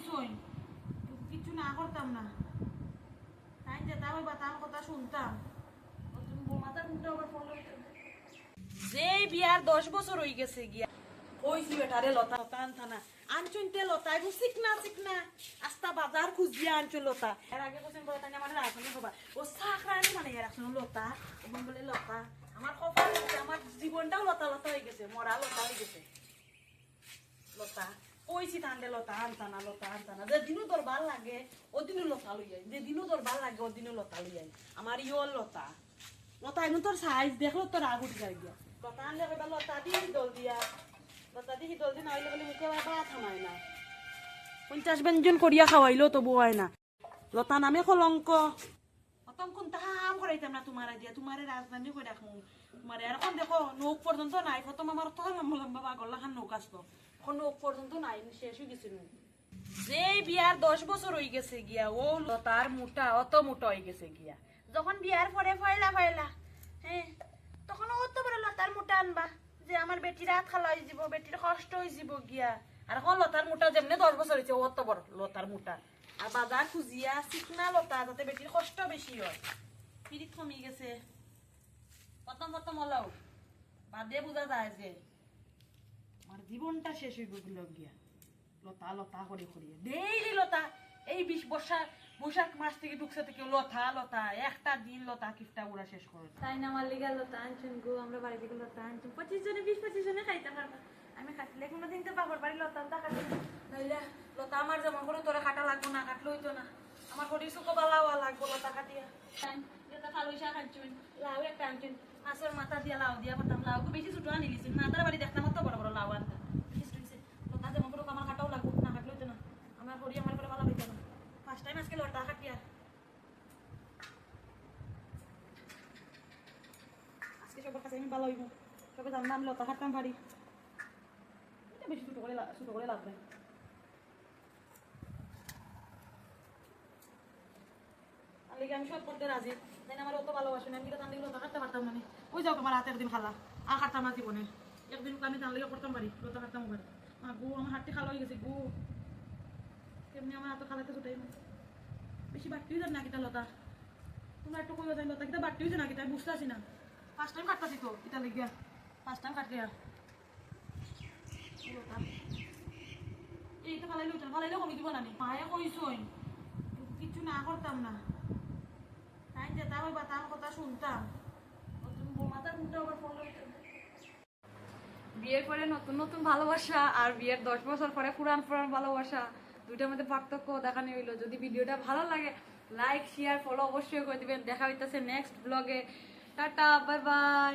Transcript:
কইছই কিছু না করতাম না। যেতাম বাতাম কথা শুনতাম। যেই বিয়ার দশ বছর হয়ে গেছে গিয়া। কইছি বেটারে লতা? লতা আনতা না। আনছুন তে লতা, এগু চিকনা চিকনা আস্তা বাজার খুঁজিয়া আনছুন লতা। এর আগে কোসেন বলে তাই আমার রাখনে হবা। ও সাকরানি মানে রাখনে লতা। এবং বলে লতা। আমার কপাল, আমার জীবনটাও লতা লতা হয়ে গেছে, মরা লতা হয়ে গেছে। লতা। কইছি তান্ডে লতা, আনতা না, লতা, আনতা যে দিনও তোর ভালো লাগে ও দিনও লতা লই আই যে দিনও তোর ভালো লাগে ও দিনও লতা লই আই আমার ইও লতা। লতা এমন তোর সাইজ দেখল তোর আগ উঠে গিয়া। লতা আনলে কইবা লতা দি দল দিয়া। লতা দি দল দি না হইলে বলে মুখে ভাত হামায় না। পঞ্চাশ ব্যঞ্জন করিয়া খাওয়াইলেও তবু হয় না। লতা নামে কলঙ্ক। অতম কোন তাহাম করাইতাম না তোমার দিয়া, তোমারে রাজধানী করে রাখমু তোমারে আর এখন দেখো নৌক পর্যন্ত নাই। প্রথম আমার তো লম্বা লম্বা বাগল্লা খান নৌক আসতো। এখন নৌক পর্যন্ত নাই শেষ হয়ে গেছে নৌক যে বিয়ার দশ বছর হয়ে গেছে গিয়া, ও লতার মোটা, অত মোটা হয়ে গেছে গিয়া। যখন বিয়ার পরে ফয়লা ফয়লা হ্যাঁ তখন অত বড় লতার মোটা আনবা। যে আমার বেটির হাত খালা হয়ে যাব, বেটির কষ্ট হয়ে যাব গিয়া। আর এখন লতার মোটা যেমনি দশ বছর হয়েছে অত বড় লতার মোটা। আর বাজার খুঁজিয়া চিকনা লতা যাতে বেটির কষ্ট বেশি হয়। পিরিত কমি গেছে। প্রথম প্রথম হলাও বাদে বোঝা যায় যে আমার জীবনটা শেষ হইব গেল গিয়া লতা লতা করে করিয়ে। ডেইলি লতা এই বিশ বর্ষা বৈশাখ মাস থেকে ঢুকছে থেকে লতা লতা একটা দিন লতা কিফটা উড়া শেষ করে। তাই না আমার লিগা লতা আনছুন গো আমরা বাড়ি থেকে লতা আনছুন। পঁচিশ জনে বিশ পঁচিশ জনে খাইতে পারব। আমি খাটলে কোনোদিন তো বাবার বাড়ি লতা আনতা খাটি নইলে লতা আমার যেমন করে তোরে কাটা লাগবো না কাটলে হইতো না। আমার শরীর চুকো বালাওয়া লাগবো লতা কাটিয়া শাক আনছুন লাউ একটা আনছুন মাছের মাথা দিয়া লাউ দিয়া করতাম। লাউ বেশি ছোট আনিলিছিল মাথার বাড়ি দেখতাম তো বড় বড় লাউ আনতাম। লতা যেমন করে আমার কাটাও লাগবো। না কাটলে হইতো না। আমার আমার করে না। ফার্স্ট টাইম আজকে লতা কাটিয়া আজকে সবার কাছে আমি ভালো হইব। সবাই জানলাম লতা কাটতাম পারি বেশি ছোট করে ছোট করে লাভ নাই। আলিকে আমি সব অত ভালোবাসে না। আমি কিন্তু পারতাম মানে? ওই যাও তোমার একদিন খালা? আর কাটতাম না জীবনে। একদিন আমি তার লেগে করতাম পারি লতা কাটতাম পারি মা, গু, আমার হাতটি খালো হয়ে গেছে, গু। কেমনি আমার হাতে লতা? তোমরা একটু যাই, লতা। কিটা বাড়তি হয়েছে না কিটা বুঝতে আসি না। ফার্স্ট টাইম কাটতাছি তো কিটা লেগে ফার্স্ট টাইম কাটলে লতা। এই তো ফালাইলে উঠান ফালাইলে কমি দিব নি মায়ে কইছই, কিছু না করতাম না। যেতাম কথা শুনতাম। বিয়ের পরে নতুন নতুন ভালোবাসা আর বিয়ের দশ বছর পরে পুরান পুরান ভালোবাসা, দুইটার মধ্যে পার্থক্য দেখানো হইল। যদি ভিডিওটা ভালো লাগে লাইক শেয়ার ফলো অবশ্যই করে দিবেন। দেখা হইতেছে নেক্সট ব্লগে টাটা বাই বাই